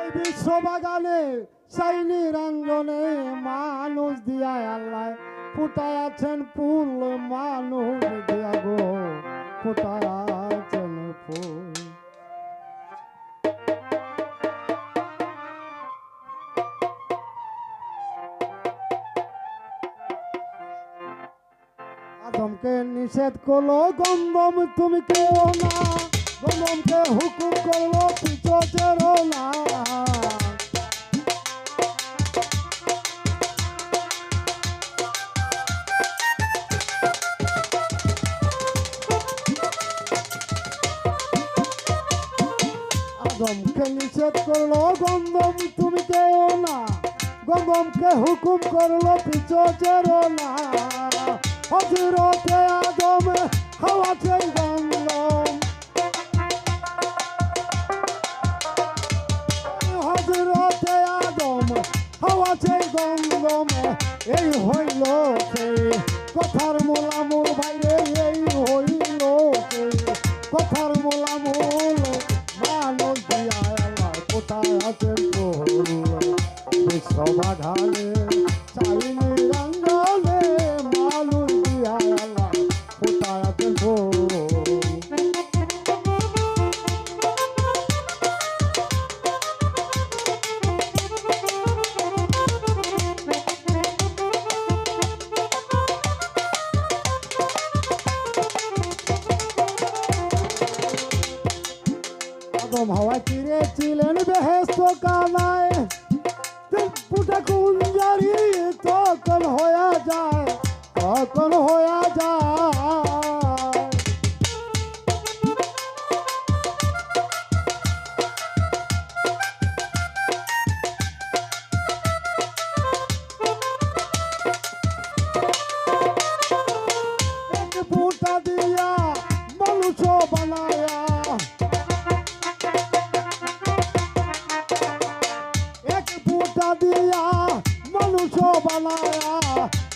এই বিশ্ববাগানে সেই নিরঞ্জনে মানুষ দিয়া আল্লাহ ফুটায় আছেন ফুল মানুষ দিয়া গো ফুটায় আদমকে নিষেধ করল, গন্ধম তুমি কেউ না। গন্ধমকে হুকুম করল, পিছো না। আদমকে নিষেধ করল, গন্ধম তুমি কেউ না। গন্ধমকে হুকুম করল, পিছো না। হজরতে আদম হাওয়াতে গন্ধম হজরতে আদম হাওয়াতে গন্ধম এই হইল সেই কথার মোলামুল বাইরে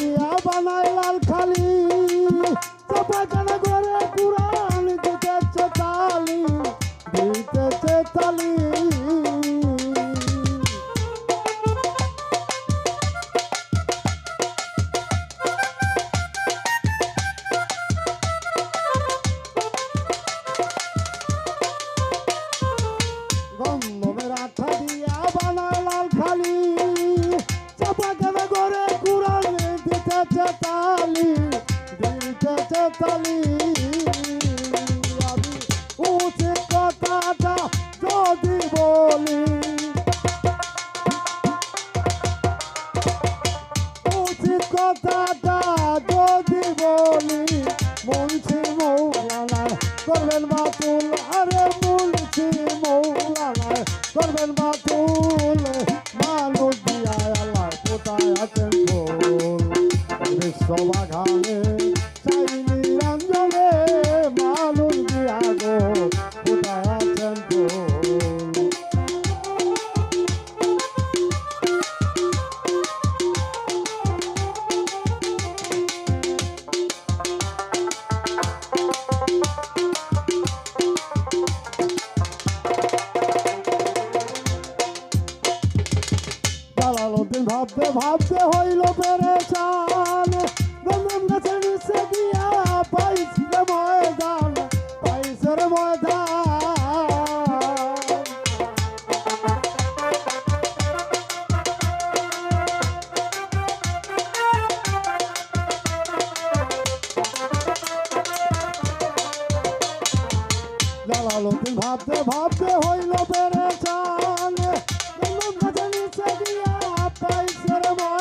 দিয়া বানায় লাল খালি। চাপাখানা তালি দিতেছে তালি আমি উচিত কথাটা যদি বলি। উচিত কথাটা যদি বলি মুন্সি মৌলানা, করবেন বাতুল, আরে মুন্সি মৌলানা, করবেন বাতুল। বিশ্ববাঘানে চাই নিরঞ্জনে মানুষ দিয়া গো কোথায় আছেন ফুল ভাবতে ভাবতে হইল পেরেছান জালালুদ্দিন ভাবতে ভাবতে হইল পেরেছান নিচে দিয়া পাইছে রে মা